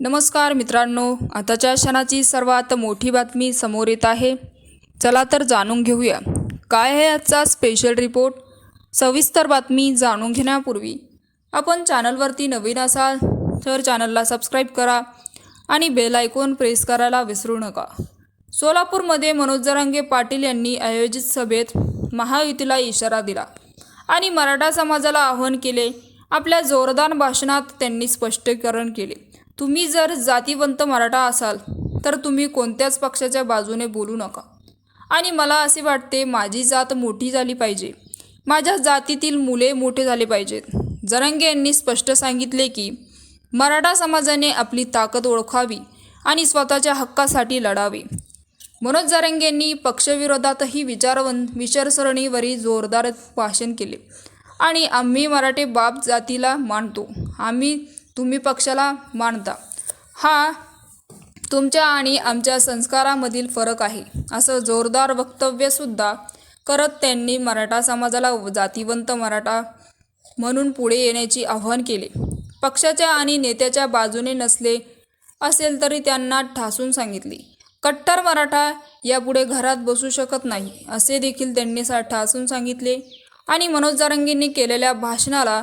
नमस्कार मित्रांनो आताच्या क्षणाची सर्वात मोठी बातमी समोर येत आहे. चला तर जाणून घेऊया. काय आहे आजचा स्पेशल रिपोर्ट सविस्तर बातमी जाणून घेण्यापूर्वी आपण चॅनलवरती नवीन असाल तर चॅनलला सबस्क्राईब करा आणि बेल आयकॉन प्रेस करायला विसरू नका. सोलापूरमध्ये मनोज जरांगे पाटील यांनी आयोजित सभेत महायुतीला इशारा दिला आणि मराठा समाजाला आवाहन केले. आपल्या जोरदार भाषणात त्यांनी स्पष्टीकरण केले. तुम्ही जर जातीवंत मराठा असाल तर तुम्ही कोणत्याच पक्षाच्या बाजूने बोलू नका. आणि मला असे वाटते माझी जात मोठी झाली पाहिजे. माझ्या जातीतील मुले मोठे झाले पाहिजेत. जरंगे यांनी स्पष्ट सांगितले की मराठा समाजाने आपली ताकद ओळखावी आणि स्वतःच्या हक्कासाठी लढावे. मनोज जरंगे यांनी पक्षविरोधातही विचारवन विचारसरणीवरील जोरदार भाषण केले. आणि आम्ही मराठे बाप जातीला मानतो. आम्ही तुम्ही पक्षाला मानता. हा तुमच्या आणि आमच्या संस्कारामधील फरक आहे. असं जोरदार वक्तव्यसुद्धा करत त्यांनी मराठा समाजाला जातीवंत मराठा म्हणून पुढे येण्याची आवाहन केले. पक्षाच्या आणि नेत्याच्या बाजूने नसले असेल तरी त्यांना ठासून सांगितले. कट्टर मराठा यापुढे घरात बसू शकत नाही असे देखील त्यांनी सा ठासून सांगितले. आणि मनोज जारंगींनी केलेल्या भाषणाला